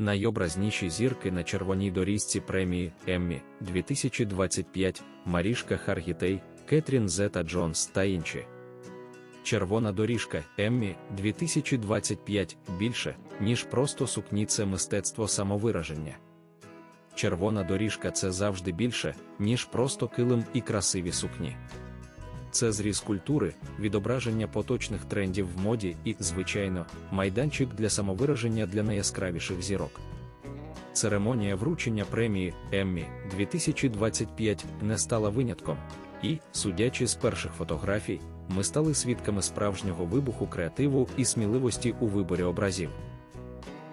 Найобразніші зірки на червоній доріжці премії Еммі 2025 Марішка Харгітей, Кетрін Зета Джонс та інші. Червона доріжка Еммі 2025 більше, ніж просто сукні це мистецтво самовираження. Червона доріжка це завжди більше, ніж просто килим і красиві сукні. Це зріз культури, відображення поточних трендів в моді і, звичайно, майданчик для самовираження для найяскравіших зірок. Церемонія вручення премії Еммі 2025 не стала винятком, і, судячи з перших фотографій, ми стали свідками справжнього вибуху креативу і сміливості у виборі образів.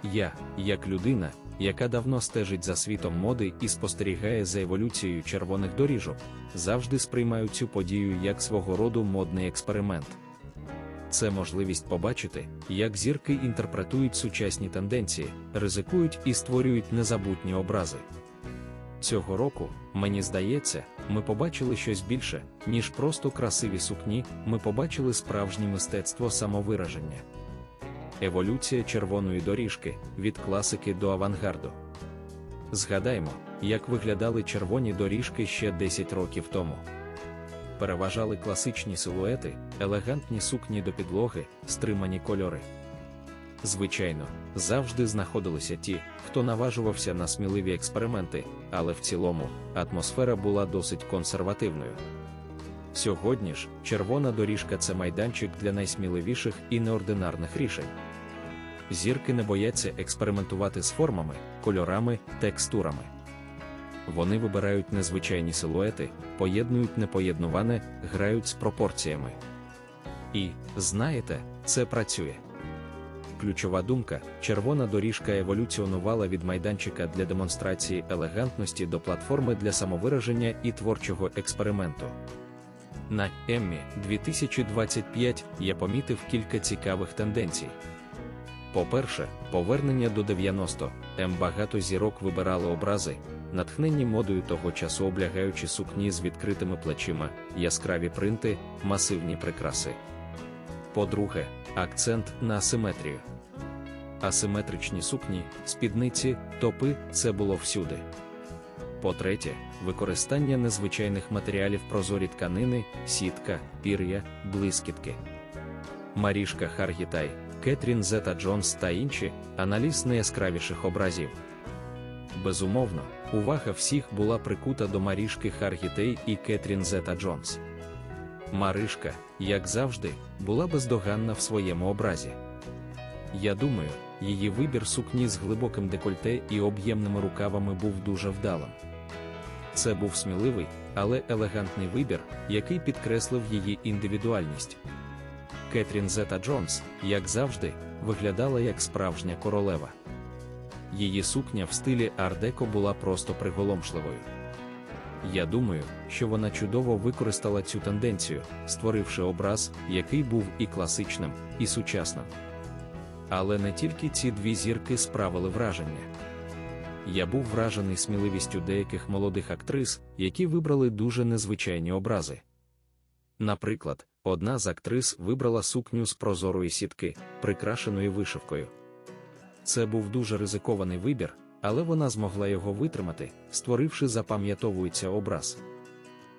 Я, як людина, яка давно стежить за світом моди і спостерігає за еволюцією червоних доріжок, завжди сприймаю цю подію як свого роду модний експеримент. Це можливість побачити, як зірки інтерпретують сучасні тенденції, ризикують і створюють незабутні образи. Цього року, мені здається, ми побачили щось більше, ніж просто красиві сукні, ми побачили справжнє мистецтво самовираження. Еволюція червоної доріжки від класики до авангарду. Згадаймо, як виглядали червоні доріжки ще 10 років тому. Переважали класичні силуети, елегантні сукні до підлоги, стримані кольори. Звичайно, завжди знаходилися ті, хто наважувався на сміливі експерименти, але в цілому атмосфера була досить консервативною. Сьогодні ж червона доріжка це майданчик для найсміливіших і неординарних рішень. Зірки не бояться експериментувати з формами, кольорами, текстурами. Вони вибирають незвичайні силуети, поєднують непоєднуване, грають з пропорціями. І, знаєте, це працює. Ключова думка: червона доріжка еволюціонувала від майданчика для демонстрації елегантності до платформи для самовираження і творчого експерименту. На Еммі 2025 я помітив кілька цікавих тенденцій. По-перше, повернення до 90 М багато зірок вибирали образи, натхненні модою того часу облягаючи сукні з відкритими плечима, яскраві принти, масивні прикраси. По-друге, акцент на асиметрію. Асиметричні сукні, спідниці, топи це було всюди. По-третє, використання незвичайних матеріалів прозорі тканини, сітка, пір'я, блискітки. Марішка Харгітай, Кетрін Зета Джонс та інші аналіз найяскравіших образів. Безумовно, увага всіх була прикута до Марішки Харгітей і Кетрін Зета Джонс. Маришка, як завжди, була бездоганна в своєму образі. Я думаю, її вибір сукні з глибоким декольте і об'ємними рукавами був дуже вдалим. Це був сміливий, але елегантний вибір, який підкреслив її індивідуальність. Кетрін Зета Джонс, як завжди, виглядала як справжня королева. Її сукня в стилі ардеко була просто приголомшливою. Я думаю, що вона чудово використала цю тенденцію, створивши образ, який був і класичним, і сучасним. Але не тільки ці дві зірки справили враження. Я був вражений сміливістю деяких молодих актрис, які вибрали дуже незвичайні образи. Наприклад, одна з актрис вибрала сукню з прозорої сітки, прикрашеної вишивкою. Це був дуже ризикований вибір, але вона змогла його витримати, створивши запам'ятовується образ.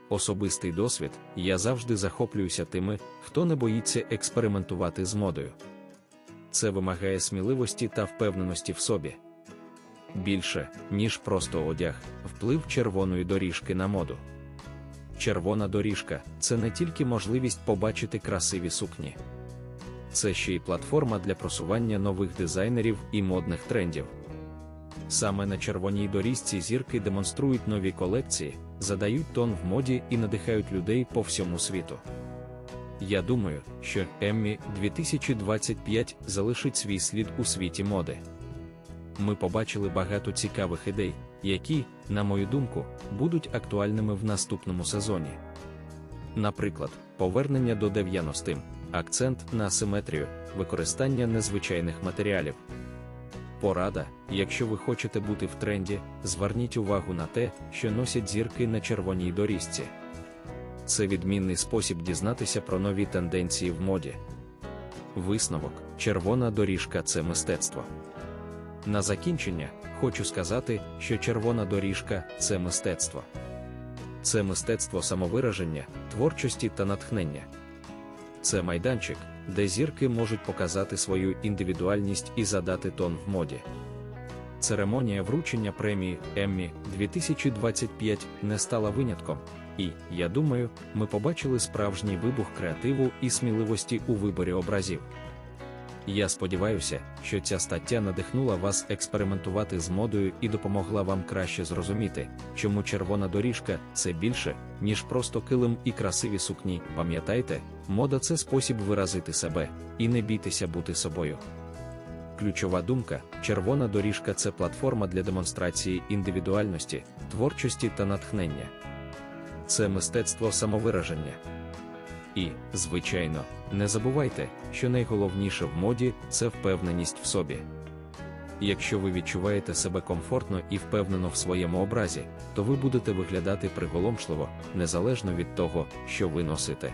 Особистий досвід, я завжди захоплююся тими, хто не боїться експериментувати з модою. Це вимагає сміливості та впевненості в собі. Більше, ніж просто одяг, вплив червоної доріжки на моду. Червона доріжка це не тільки можливість побачити красиві сукні, це ще й платформа для просування нових дизайнерів і модних трендів. Саме на червоній доріжці зірки демонструють нові колекції, задають тон в моді і надихають людей по всьому світу. Я думаю, що Еммі 2025 залишить свій слід у світі моди. Ми побачили багато цікавих ідей, які, на мою думку, будуть актуальними в наступному сезоні. Наприклад, повернення до 90-м, акцент на асиметрію, використання незвичайних матеріалів. Порада, якщо ви хочете бути в тренді, зверніть увагу на те, що носять зірки на червоній доріжці. Це відмінний спосіб дізнатися про нові тенденції в моді. Висновок: червона доріжка це мистецтво. На закінчення хочу сказати, що червона доріжка це мистецтво. Це мистецтво самовираження, творчості та натхнення. Це майданчик, де зірки можуть показати свою індивідуальність і задати тон в моді. Церемонія вручення премії Еммі 2025 не стала винятком, і, я думаю, ми побачили справжній вибух креативу і сміливості у виборі образів. Я сподіваюся, що ця стаття надихнула вас експериментувати з модою і допомогла вам краще зрозуміти, чому червона доріжка це більше, ніж просто килим і красиві сукні. Пам'ятайте, мода це спосіб виразити себе, і не бійтеся бути собою. Ключова думка: червона доріжка це платформа для демонстрації індивідуальності, творчості та натхнення. Це мистецтво самовираження. І, звичайно, не забувайте, що найголовніше в моді це впевненість в собі. Якщо ви відчуваєте себе комфортно і впевнено в своєму образі, то ви будете виглядати приголомшливо, незалежно від того, що ви носите.